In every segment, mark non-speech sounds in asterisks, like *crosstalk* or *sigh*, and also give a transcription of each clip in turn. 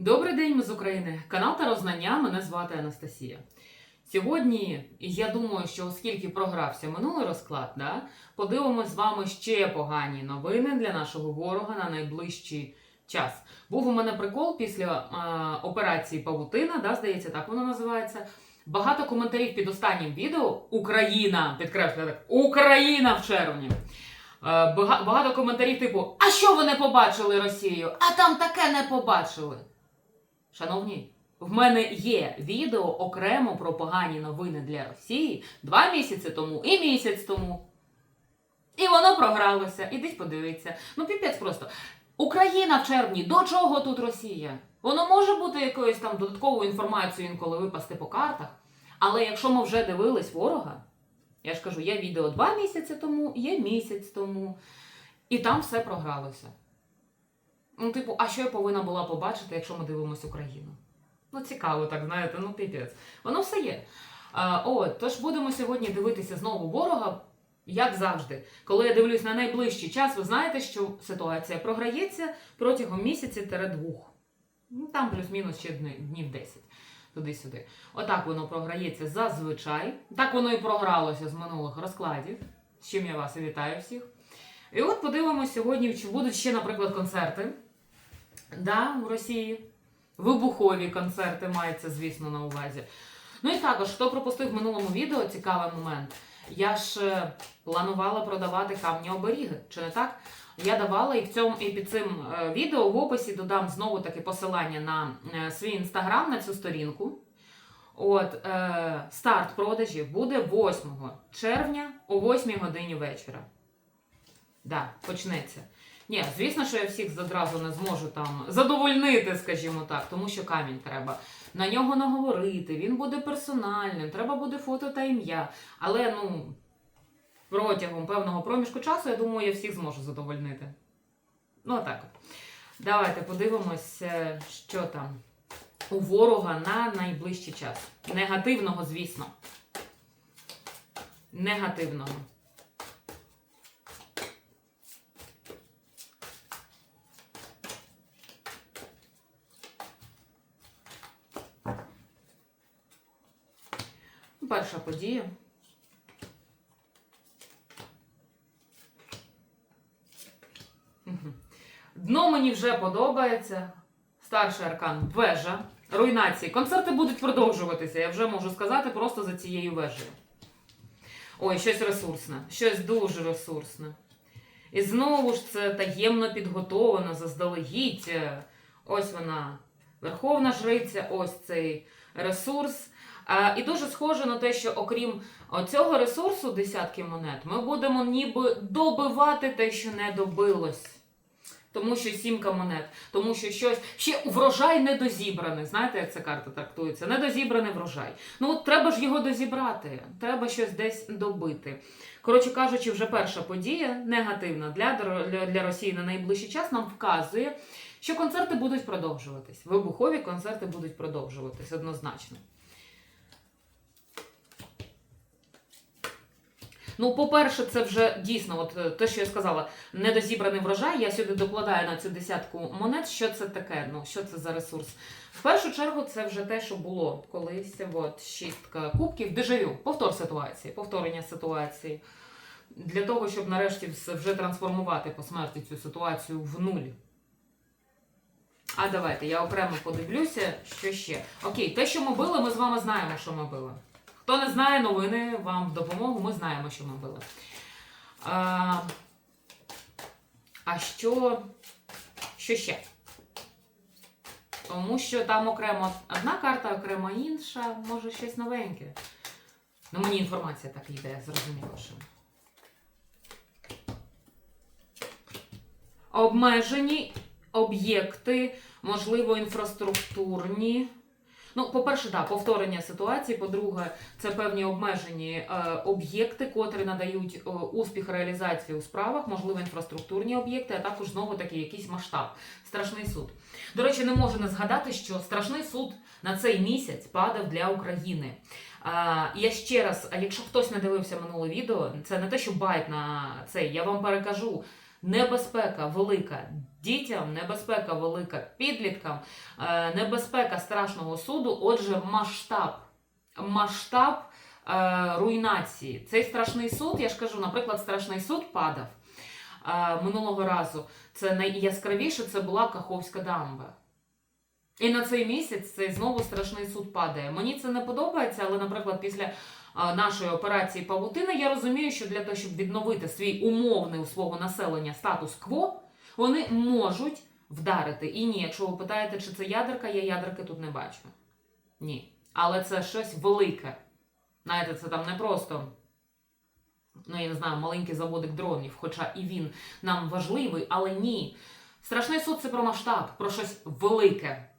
Добрий день, ми з України. Канал та Рознання. Мене звати Анастасія. Сьогодні я думаю, що оскільки програвся минулий розклад, да, подивимось з вами ще погані новини для нашого ворога на найближчий час. Був у мене прикол після е, операції Павутина, да, здається, так воно називається. Багато коментарів під останнім відео Україна, підкреслюю так, Україна в червні. Е, Багато коментарів, типу, а що ви не побачили Росію? А там таке не побачили. Шановні, в мене є відео окремо про погані новини для Росії два місяці тому і місяць тому. І воно програлося. Ідіть подивіться. Ну, піпець просто. Україна в червні. До чого тут Росія? Воно може бути якоюсь там додатковою інформацією інколи випасти по картах. Але якщо ми вже дивились ворога, я ж кажу, є відео два місяці тому, є місяць тому, і там все програлося. Ну, типу, а що я повинна була побачити, якщо ми дивимося Україну? Ну, цікаво, так знаєте, ну піпець. Воно все є. А, от, тож будемо сьогодні дивитися знову ворога, як завжди. Коли я дивлюсь на найближчий час, ви знаєте, що ситуація програється протягом місяці-двох. Ну, там плюс-мінус ще днів 10. Туди-сюди. Отак воно програється зазвичай. Так воно і програлося з минулих розкладів, з чим я вас і вітаю всіх. І от подивимось сьогодні, чи будуть ще, наприклад, концерти да, в Росії. Вибухові концерти мається, звісно, на увазі. Ну і також, хто пропустив в минулому відео цікавий момент. Я ж е, планувала продавати камні оберіги, чи не так? Я давала і в цьому і під цим е, відео в описі додам знову таки посилання на е, свій інстаграм на цю сторінку. От е, старт продажів буде 8 червня о 8 годині вечора. Да, почнеться. Ні, звісно, що я всіх одразу не зможу там задовольнити, скажімо так, тому що камінь треба на нього наговорити, він буде персональним, треба буде фото та ім'я. Але ну, протягом певного проміжку часу, я думаю, я всіх зможу задовольнити. Ну, отак от. Давайте подивимось, е, що там у ворога на найближчий час. Негативного, звісно. Негативного. Перша подія. Дно мені вже подобається. Старший аркан вежа. Руйнації. Концерти будуть продовжуватися, я вже можу сказати, просто за цією вежею. Ой, щось ресурсне, щось дуже ресурсне. І знову ж це таємно підготовано, заздалегідь. Ось вона, Верховна Жриця, ось цей ресурс. І дуже схоже на те, що окрім цього ресурсу, десятки монет, ми будемо ніби добивати те, що не добилось. Тому що сімка монет, тому що щось ще врожай недозібраний. Знаєте, як ця карта трактується? Недозібраний врожай. Ну от треба ж його дозібрати, треба щось десь добити. Коротше кажучи, вже перша подія негативна для, для, для Росії на найближчий час нам вказує, що концерти будуть продовжуватись. Вибухові концерти будуть продовжуватись однозначно. Ну, по-перше, це вже дійсно, от е, те, що я сказала, недозібраний врожай. Я сюди докладаю на цю десятку монет. Що це таке? Ну, що це за ресурс? В першу чергу, це вже те, що було колись. От шістка кубків, дежавю, повтор ситуації, повторення ситуації. Для того, щоб нарешті вже трансформувати по смерті цю ситуацію в нуль. А давайте я окремо подивлюся, що ще. Окей, те, що ми били, ми з вами знаємо, що ми били. Хто не знає новини, вам в допомогу, ми знаємо, що ми били. А, а що, що ще? Тому що там окремо одна карта, окремо інша, може щось новеньке. Ну, мені інформація так йде, зрозуміло, що. Обмежені об'єкти, можливо, інфраструктурні. Ну, по-перше, так, повторення ситуації. По-друге, це певні обмежені е, об'єкти, котрі надають е, успіх реалізації у справах, можливо, інфраструктурні об'єкти, а також знову таки якийсь масштаб. Страшний суд. До речі, не можу не згадати, що страшний суд на цей місяць падав для України. А, я ще раз, якщо хтось не дивився минуле відео, це не те, що байт на цей, я вам перекажу. Небезпека велика дітям, небезпека велика підліткам, е, небезпека страшного суду. Отже, масштаб, масштаб е, руйнації. Цей страшний суд, я ж кажу, наприклад, страшний суд падав е, минулого разу. Це найяскравіше це була Каховська дамба. І на цей місяць цей знову страшний суд падає. Мені це не подобається, але, наприклад, після нашої операції Павутина я розумію, що для того, щоб відновити свій умовний у свого населення статус-кво, вони можуть вдарити. І ні, якщо ви питаєте, чи це ядерка, я ядерки тут не бачу. Ні. Але це щось велике. Знаєте, це там не просто. Ну, я не знаю, маленький заводик дронів, хоча і він нам важливий, але ні. Страшний суд це про масштаб, про щось велике.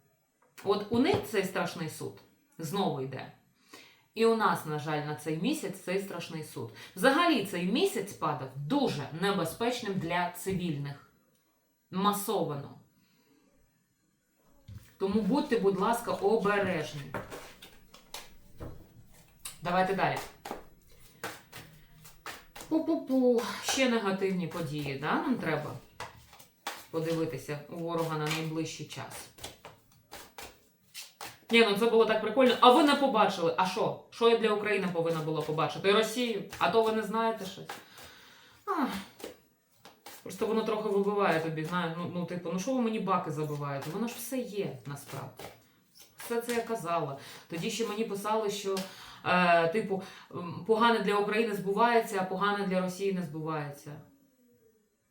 От у них цей страшний суд знову йде. І у нас, на жаль, на цей місяць цей страшний суд. Взагалі, цей місяць падав дуже небезпечним для цивільних. Масовано. Тому будьте, будь ласка, обережні. Давайте далі. Пу-пу-пу. Ще негативні події, да? Нам треба подивитися у ворога на найближчий час. Ні, ну це було так прикольно. А ви не побачили. А що? Що я для України повинна була побачити? Росію? А то ви не знаєте щось. Просто воно трохи вибиває тобі, знаєш, ну, ну типу, ну що ви мені баки забиваєте? Воно ж все є насправді. Все це я казала. Тоді ще мені писали, що е, типу, погане для України збувається, а погане для Росії не збувається.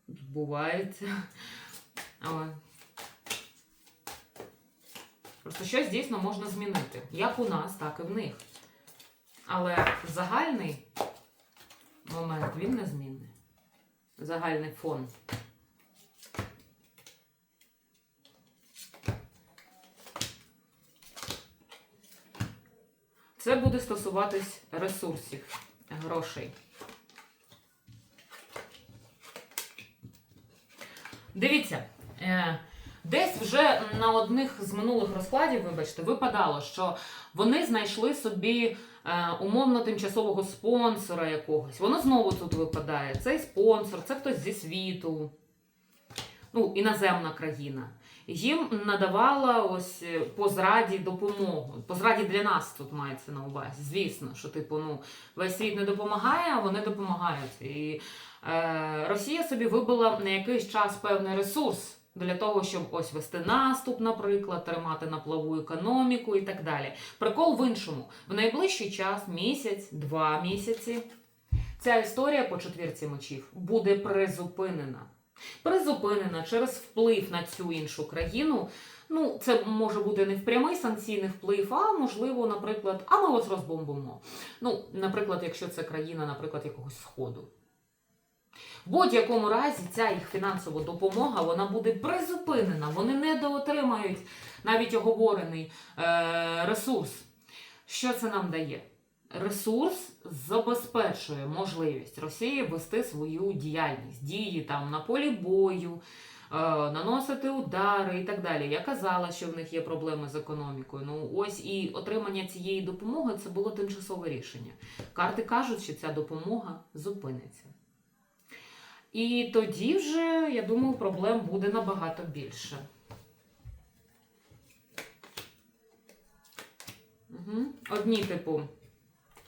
Збувається. Але Просто щось дійсно можна змінити. Як у нас, так і в них. Але загальний момент він незмінний. Загальний фон. Це буде стосуватись ресурсів, грошей. Дивіться, е, десь вже на одних з минулих розкладів, вибачте, випадало, що вони знайшли собі е, умовно тимчасового спонсора якогось. Воно знову тут випадає. Цей спонсор, це хтось зі світу, ну, іноземна країна. Їм надавала ось е, по зраді допомогу. По зраді для нас тут мається на увазі. Звісно, що типу, ну, весь світ не допомагає, а вони допомагають. І е, Росія собі вибила на якийсь час певний ресурс для того, щоб ось вести наступ, наприклад, тримати на плаву економіку і так далі. Прикол в іншому: в найближчий час, місяць, два місяці, ця історія по четвірці мечів буде призупинена. Призупинена через вплив на цю іншу країну. Ну, це може бути не в прямий санкційний вплив, а можливо, наприклад, а ми вас розбомбимо. Ну, наприклад, якщо це країна, наприклад, якогось сходу. Будь-якому разі ця їх фінансова допомога вона буде призупинена. Вони не доотримають навіть оговорений е, ресурс. Що це нам дає? Ресурс забезпечує можливість Росії вести свою діяльність, дії там на полі бою, е, наносити удари і так далі. Я казала, що в них є проблеми з економікою. Ну ось і отримання цієї допомоги це було тимчасове рішення. Карти кажуть, що ця допомога зупиниться. І тоді вже, я думаю, проблем буде набагато більше. Угу. Одні, типу,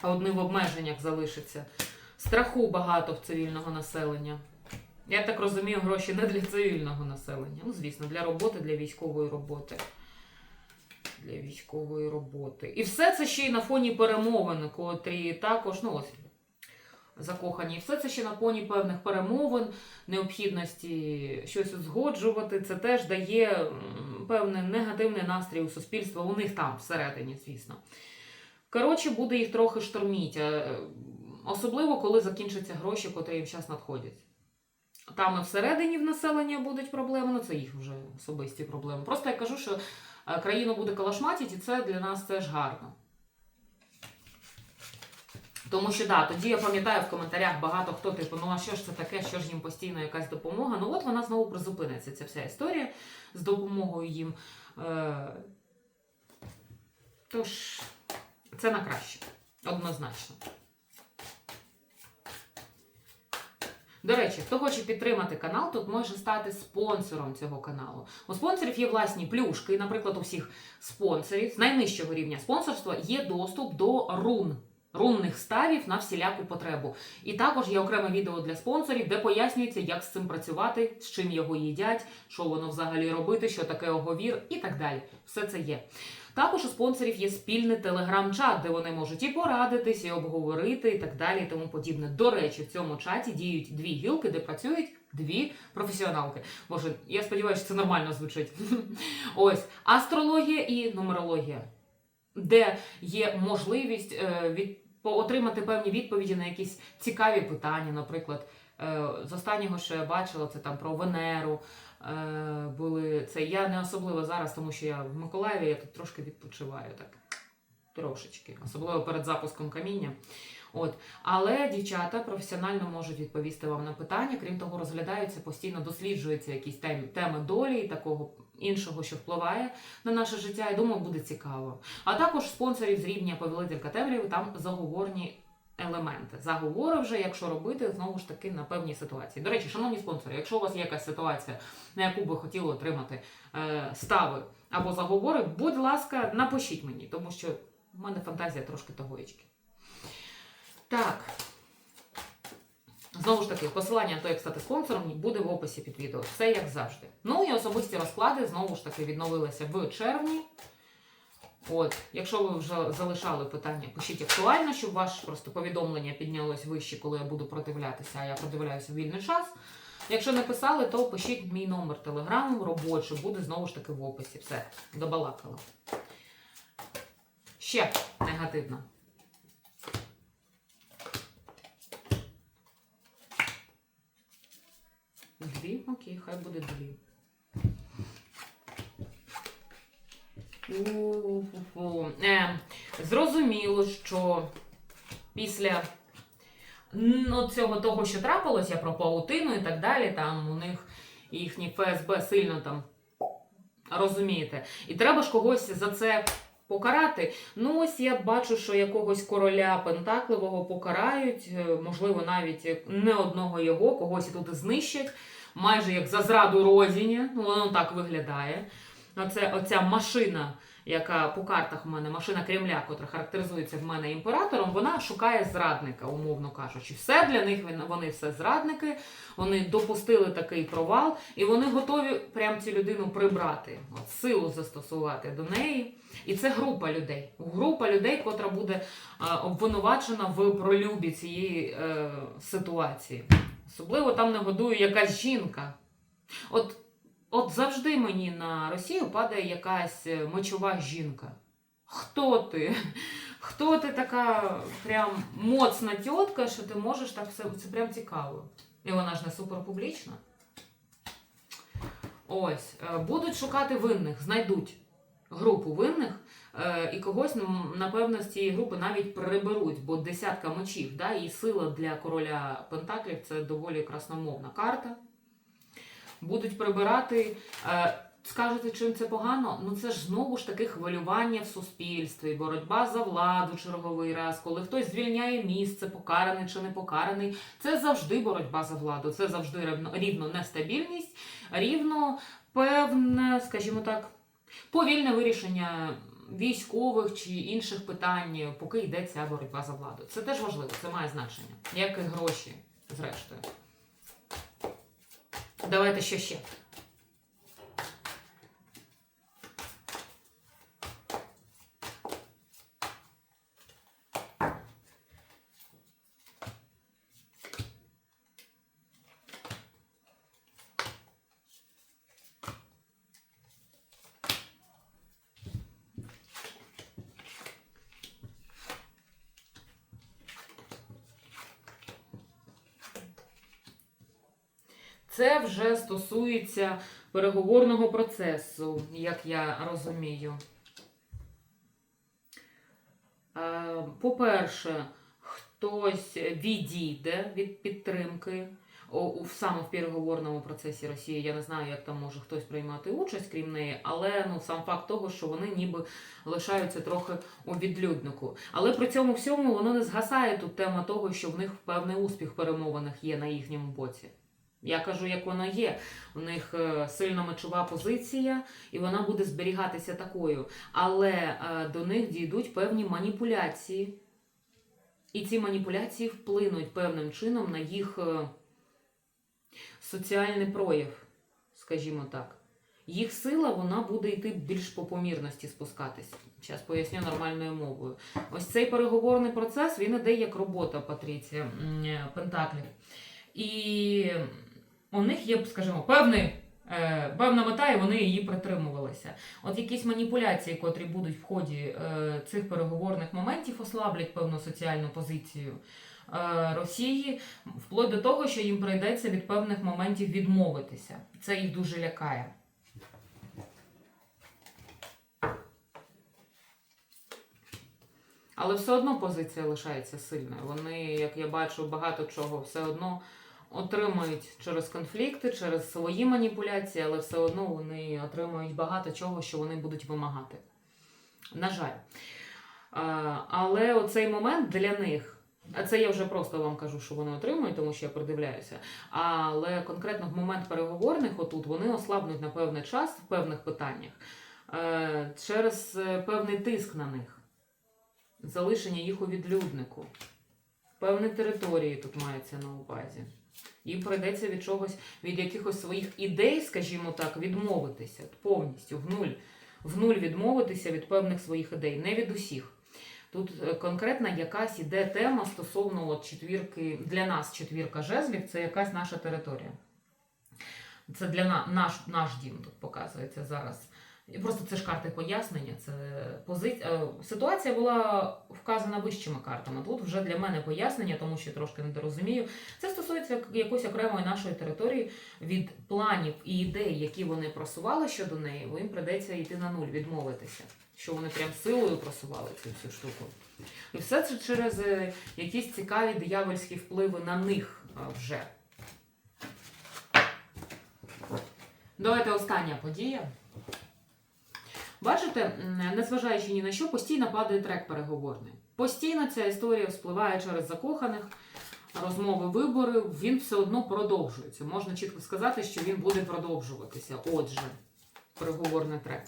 одні в обмеженнях залишаться. Страху багато в цивільного населення. Я так розумію, гроші не для цивільного населення. Ну, звісно, для роботи, для військової роботи. Для військової роботи. І все це ще й на фоні перемовин, котрі також, ну ось закохані. І все це ще на фоні певних перемовин, необхідності щось узгоджувати. Це теж дає певний негативний настрій у суспільства. У них там всередині, звісно. Коротше, буде їх трохи шторміть, особливо коли закінчаться гроші, котрі їм зараз надходять. Там і всередині в населення будуть проблеми, ну це їх вже особисті проблеми. Просто я кажу, що е, країну буде калашматити, і це для нас теж гарно. Тому що да, тоді я пам'ятаю в коментарях багато хто типу, ну а що ж це таке, що ж їм постійно якась допомога. Ну от вона знову призупиниться, ця вся історія з допомогою їм. Е, Тож, це на краще, однозначно. До речі, хто хоче підтримати канал, тут може стати спонсором цього каналу. У спонсорів є власні плюшки. Наприклад, у всіх спонсорів з найнижчого рівня спонсорства є доступ до рун. Рунних ставів на всіляку потребу. І також є окреме відео для спонсорів, де пояснюється, як з цим працювати, з чим його їдять, що воно взагалі робити, що таке оговір і так далі. Все це є. Також у спонсорів є спільний телеграм-чат, де вони можуть і порадитись, і обговорити, і так далі, і тому подібне. До речі, в цьому чаті діють дві гілки, де працюють дві професіоналки. Боже, я сподіваюся, що це нормально звучить. *laughs* Ось астрологія і нумерологія, де є можливість е, від, отримати певні відповіді на якісь цікаві питання. Наприклад, е, з останнього, що я бачила, це там про Венеру. Е, були це. Я не особливо зараз, тому що я в Миколаєві, я тут трошки відпочиваю так. Трошечки, особливо перед запуском каміння. От. Але дівчата професіонально можуть відповісти вам на питання. Крім того, розглядаються постійно, досліджуються якісь теми, теми долі і такого іншого, що впливає на наше життя. Я думаю, буде цікаво. А також спонсорів з рівня повелителька Темряви там заговорні елементи. Заговори вже, якщо робити, знову ж таки на певні ситуації. До речі, шановні спонсори, якщо у вас є якась ситуація, на яку би хотіли отримати е, стави або заговори, будь ласка, напишіть мені, тому що в мене фантазія трошки тогоєчки. Так. Знову ж таки, посилання на те, як стати спонсором, буде в описі під відео. Все як завжди. Ну і особисті розклади знову ж таки відновилися в червні. От, якщо ви вже залишали питання, пишіть актуально, щоб ваше просто повідомлення піднялось вище, коли я буду продивлятися, а я продивляюся в вільний час. Якщо не писали, то пишіть мій номер телеграму робочий, буде знову ж таки в описі. Все, добалакала. Ще негативно. Дві? Окей, хай буде дві. Е, зрозуміло, що після ну, цього того, що трапилося про паутину і так далі, там у них їхній ФСБ сильно там розумієте. І треба ж когось за це покарати. Ну, ось я бачу, що якогось короля Пентакливого покарають, е, можливо, навіть не одного його, когось тут знищать, майже як за зраду родині. Ну, воно так виглядає. Оце, оця машина, яка по картах у мене машина Кремля, котра характеризується в мене імператором, вона шукає зрадника, умовно кажучи. Все для них вони все зрадники, вони допустили такий провал, і вони готові прям цю людину прибрати, от, силу застосувати до неї. І це група людей. Група людей, котра буде е, обвинувачена в пролюбі цієї е, ситуації. Особливо там не годує якась жінка. От От завжди мені на Росію падає якась е, мочова жінка. Хто ти? Хто ти така прям моцна тітка, що ти можеш так все це прям цікаво. І вона ж не суперпублічна. Ось, е, будуть шукати винних, знайдуть групу винних, е, і когось, ну, напевно, з цієї групи навіть приберуть, бо десятка мечів, да, і сила для короля Пентаклів це доволі красномовна карта будуть прибирати. Е, скажете, чим це погано? Ну це ж знову ж таки хвилювання в суспільстві, боротьба за владу черговий раз, коли хтось звільняє місце, покараний чи не покараний. Це завжди боротьба за владу, це завжди рівно, рівно нестабільність, рівно певне, скажімо так, повільне вирішення. Військових чи інших питань, поки йде ця боротьба за владу. Це теж важливо, це має значення, як і гроші, зрештою. Давайте ще ще. Це вже стосується переговорного процесу, як я розумію. Е, По-перше, хтось відійде від підтримки. саме в переговорному процесі Росії. Я не знаю, як там може хтось приймати участь, крім неї, але ну сам факт того, що вони ніби лишаються трохи у відлюднику. Але при цьому всьому воно не згасає тут тема того, що в них певний успіх перемовинах є на їхньому боці. Я кажу, як воно є. У них е, сильна мечова позиція, і вона буде зберігатися такою. Але е, до них дійдуть певні маніпуляції. І ці маніпуляції вплинуть певним чином на їх е, соціальний прояв, скажімо так. Їх сила вона буде йти більш по помірності спускатись. Зараз поясню нормальною мовою. Ось цей переговорний процес він іде як робота Патріція Пентаклів. І у них є, скажімо, певний, е, певна мета, і вони її притримувалися. От якісь маніпуляції, котрі будуть в ході е, цих переговорних моментів, ослаблять певну соціальну позицію е, Росії, вплоть до того, що їм прийдеться від певних моментів відмовитися. Це їх дуже лякає. Але все одно позиція лишається сильною. Вони, як я бачу, багато чого все одно отримують через конфлікти, через свої маніпуляції, але все одно вони отримують багато чого, що вони будуть вимагати. На жаль. Але оцей момент для них. А це я вже просто вам кажу, що вони отримують, тому що я придивляюся. Але конкретно в момент переговорних, отут вони ослабнуть на певний час в певних питаннях е, через е, певний тиск на них, залишення їх у відлюднику, певні території тут мається на увазі. Їм прийдеться від чогось, від якихось своїх ідей, скажімо так, відмовитися повністю в нуль. В нуль відмовитися від певних своїх ідей, не від усіх. Тут е, конкретна якась іде тема стосовно от четвірки, для нас четвірка жезлів це якась наша територія. Це для на, наш, наш дім тут показується зараз. Просто це ж карти пояснення. Це пози... е, Ситуація була вказана вищими картами. Тут вже для мене пояснення, тому що трошки недорозумію. Це стосується якоїсь окремої нашої території від планів і ідей, які вони просували щодо неї, бо їм придеться йти на нуль, відмовитися. Що вони прям силою просували цю всю штуку. І все це через е, якісь цікаві диявольські впливи на них е, вже. Давайте остання подія. Бачите, незважаючи ні на що, постійно падає трек переговорний. Постійно ця історія вспливає через закоханих, розмови, вибори, він все одно продовжується. Можна чітко сказати, що він буде продовжуватися. Отже, переговорний трек.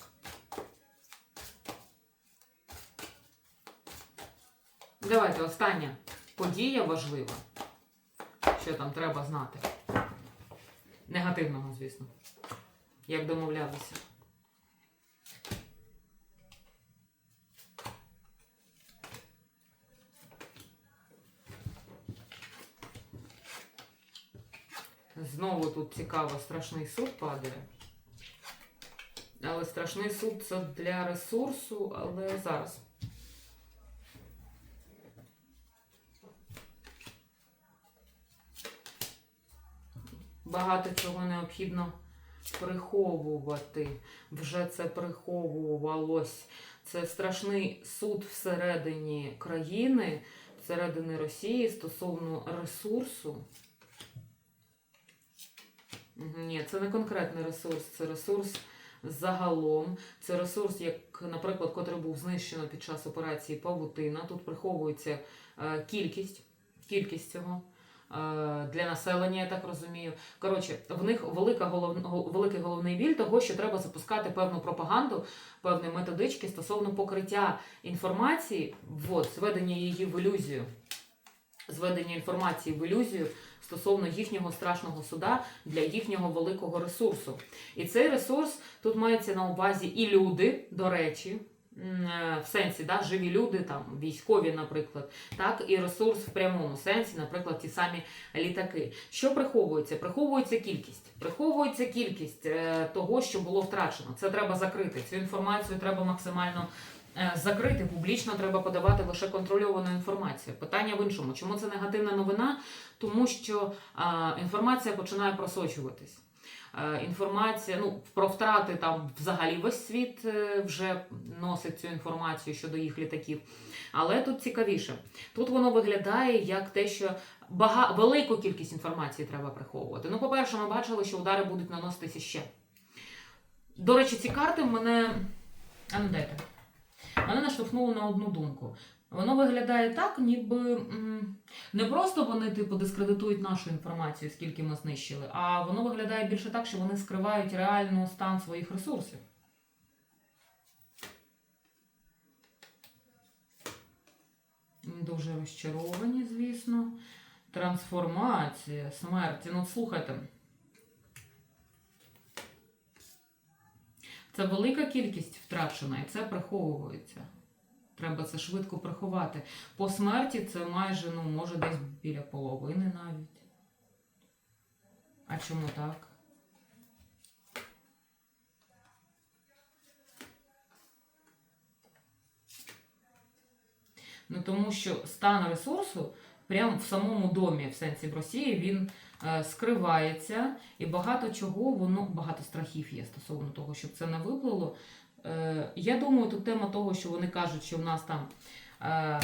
Давайте остання подія важлива. Що там треба знати. Негативного, звісно. Як домовлялися. Знову тут цікаво, страшний суд падає. Але страшний суд це для ресурсу, але зараз. Багато чого необхідно приховувати. Вже це приховувалось. Це страшний суд всередині країни, всередині Росії стосовно ресурсу. Ні, це не конкретний ресурс, це ресурс загалом. Це ресурс, як, наприклад, котрий був знищено під час операції Павутина. Тут приховується е, кількість, кількість цього е, для населення, я так розумію. Коротше, в них велика голов... великий головний біль того, що треба запускати певну пропаганду, певні методички стосовно покриття інформації, вот, зведення її в ілюзію. Зведення інформації в ілюзію стосовно їхнього страшного суда для їхнього великого ресурсу. І цей ресурс тут мається на увазі і люди, до речі, е, в сенсі, да, живі люди, там, військові, наприклад, так, і ресурс в прямому сенсі, наприклад, ті самі літаки. Що приховується? Приховується кількість. Приховується кількість е, того, що було втрачено. Це треба закрити. Цю інформацію треба максимально закрити. Публічно треба подавати лише контрольовану інформацію. Питання в іншому. Чому це негативна новина? Тому що а, інформація починає просочуватись. Е, Інформація, ну про втрати там взагалі весь світ е, вже носить цю інформацію щодо їх літаків. Але тут цікавіше. Тут воно виглядає як те, що бага... велику кількість інформації треба приховувати. Ну, по-перше, ми бачили, що удари будуть наноситися ще. До речі, ці карти мене. А ну дайте. Мене наштовхнуло на одну думку. Воно виглядає так, ніби не просто вони типу дискредитують нашу інформацію, скільки ми знищили, а воно виглядає більше так, що вони скривають реальний стан своїх ресурсів. Дуже розчаровані, звісно. Трансформація, смерті. Ну, слухайте. Це велика кількість втрачена, і це приховується. Треба це швидко приховати. По смерті це майже, ну, може, десь біля половини навіть. А чому так? Ну, тому що стан ресурсу прямо в самому домі, в сенсі в Росії, він скривається, і багато чого, воно багато страхів є стосовно того, щоб це не виплило. Е, я думаю, тут тема того, що вони кажуть, що в нас там е,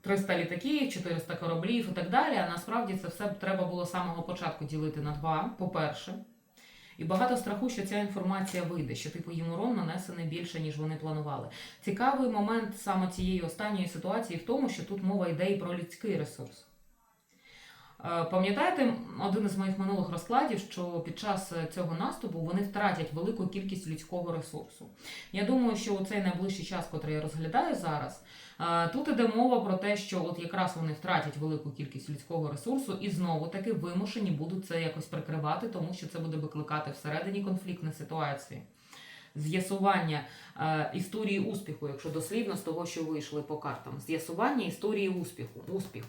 300 літаків, 400 кораблів і так далі. А насправді це все треба було з самого початку ділити на два, по-перше. І багато страху, що ця інформація вийде, що типу їм урон нанесений більше, ніж вони планували. Цікавий момент саме цієї останньої ситуації в тому, що тут мова йде і про людський ресурс. Е, Пам'ятаєте один із моїх минулих розкладів, що під час е, цього наступу вони втратять велику кількість людського ресурсу. Я думаю, що у цей найближчий час, котрий я розглядаю зараз, е, тут іде мова про те, що от якраз вони втратять велику кількість людського ресурсу і знову таки вимушені будуть це якось прикривати, тому що це буде викликати всередині конфліктні ситуації. З'ясування е, історії успіху, якщо дослівно з того, що вийшли по картам, з'ясування історії успіху. Успіх.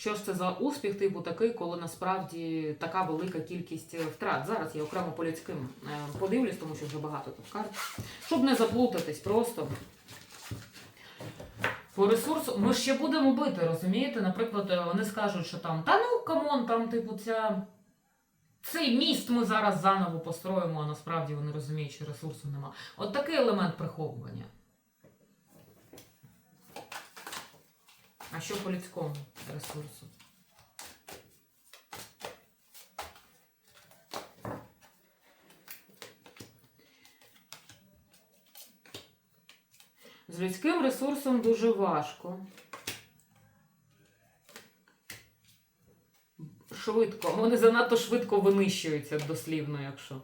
Що ж це за успіх, типу такий, коли насправді така велика кількість е, втрат. Зараз я окремо по людським е, подивлюсь, тому що вже багато тут карт. Щоб не заплутатись, просто по ресурсу ми ще будемо бити, розумієте? Наприклад, е, вони скажуть, що там, та ну камон, там, типу, ця. Цей міст ми зараз заново построїмо, а насправді вони розуміють, що ресурсу нема. От такий елемент приховування. А що по людському ресурсу? З людським ресурсом дуже важко. Швидко. Вони занадто швидко винищуються дослівно, якщо.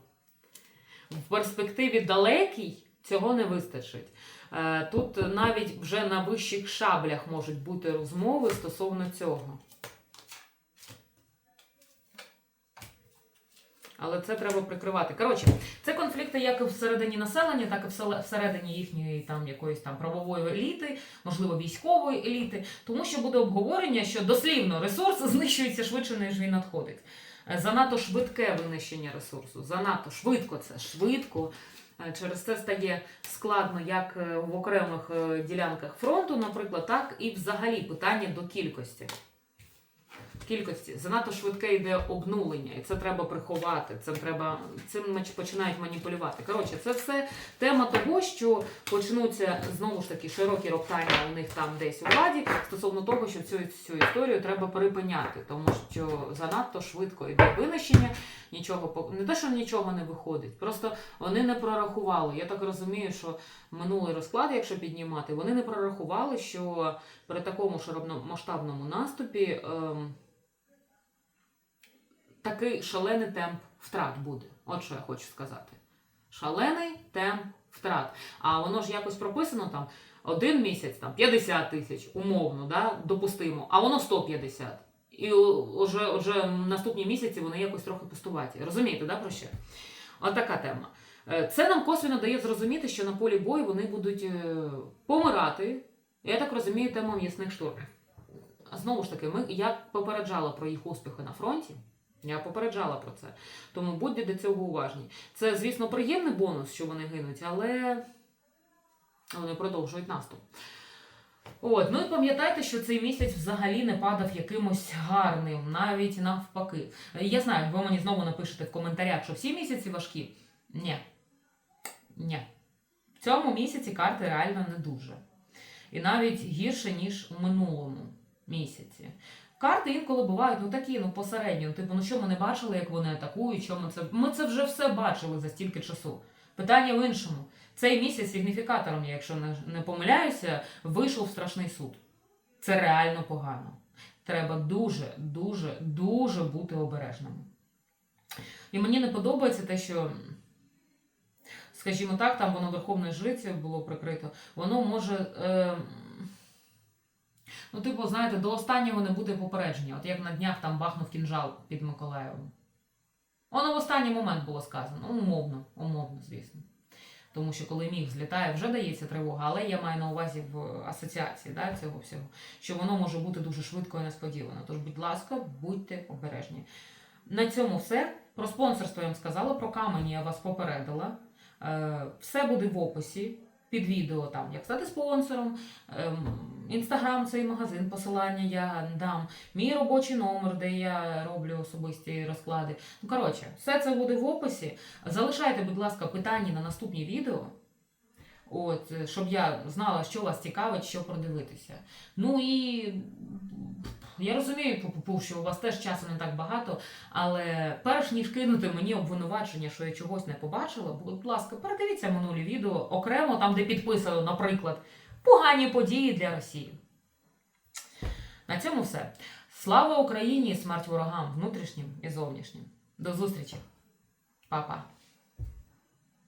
В перспективі далекій цього не вистачить. Е, Тут навіть вже на вищих шаблях можуть бути розмови стосовно цього. Але це треба прикривати. Коротше, це конфлікти як і всередині населення, так і всередині їхньої там якоїсь там правової еліти, можливо, військової еліти, тому що буде обговорення, що дослівно ресурс *laughs* знищується швидше, ніж він надходить. Е, Занадто швидке винищення ресурсу, занадто швидко це швидко. Е, Через це стає складно як е, в окремих е, ділянках фронту, наприклад, так і взагалі питання до кількості. Кількості занадто швидке йде обнулення, і це треба приховати. Це треба цим починають маніпулювати. Коротше, це все тема того, що почнуться знову ж таки широкі роптання у них там десь у владі стосовно того, що цю всю історію треба припиняти, тому що занадто швидко йде винищення. Нічого не те, що нічого не виходить, просто вони не прорахували. Я так розумію, що минулий розклад, якщо піднімати, вони не прорахували, що при такому широкомасштабному наступі ем, такий шалений темп втрат буде. От що я хочу сказати. Шалений темп втрат. А воно ж якось прописано там один місяць, там 50 тисяч, умовно, да, допустимо, а воно 150. І вже, вже наступні місяці вони якось трохи пустуваті. Розумієте, да, про що? От така тема. Е, Це нам косвенно дає зрозуміти, що на полі бою вони будуть е, помирати. Я так розумію, тема м'ясних штурмів. Знову ж таки, ми, я попереджала про їх успіхи на фронті. Я попереджала про це. Тому будьте до цього уважні. Це, звісно, приємний бонус, що вони гинуть, але вони продовжують наступ. От, ну і пам'ятайте, що цей місяць взагалі не падав якимось гарним, навіть навпаки. Я знаю, ви мені знову напишете в коментарях, що всі місяці важкі. Ні. Ні. В цьому місяці карти реально не дуже. І навіть гірше, ніж у минулому місяці. Карти інколи бувають ну такі, ну посередні. Ну, типу, ну що ми не бачили, як вони атакують, що ми це. Ми це вже все бачили за стільки часу. Питання в іншому. Цей місяць сигніфікатором, я, якщо не, помиляюся, вийшов страшний суд. Це реально погано. Треба дуже, дуже, дуже бути обережними. І мені не подобається те, що, скажімо так, там воно Верховною Жрицею було прикрито, воно може. Е, ну, типу, знаєте, до останнього не буде попередження. От як на днях там бахнув кінжал під Миколаєвом. Воно в останній момент було сказано. Умовно, умовно, звісно. Тому що коли міг злітає, вже дається тривога, але я маю на увазі в асоціації да, цього всього, що воно може бути дуже швидко і несподівано. Тож, будь ласка, будьте обережні. На цьому все. Про спонсорство я вам сказала, про камені я вас попередила. Е, Все буде в описі під відео, там, як стати спонсором, інстаграм, цей магазин, посилання я дам, мій робочий номер, де я роблю особисті розклади. Ну, коротше, все це буде в описі. Залишайте, будь ласка, питання на наступні відео. От, щоб я знала, що вас цікавить, що продивитися. Ну і я розумію, що у вас теж часу не так багато, але перш ніж кинути мені обвинувачення, що я чогось не побачила, будь ласка, передивіться минулі відео окремо, там, де підписано, наприклад, погані події для Росії. На цьому все. Слава Україні смерть ворогам, внутрішнім і зовнішнім. До зустрічі. Па-па.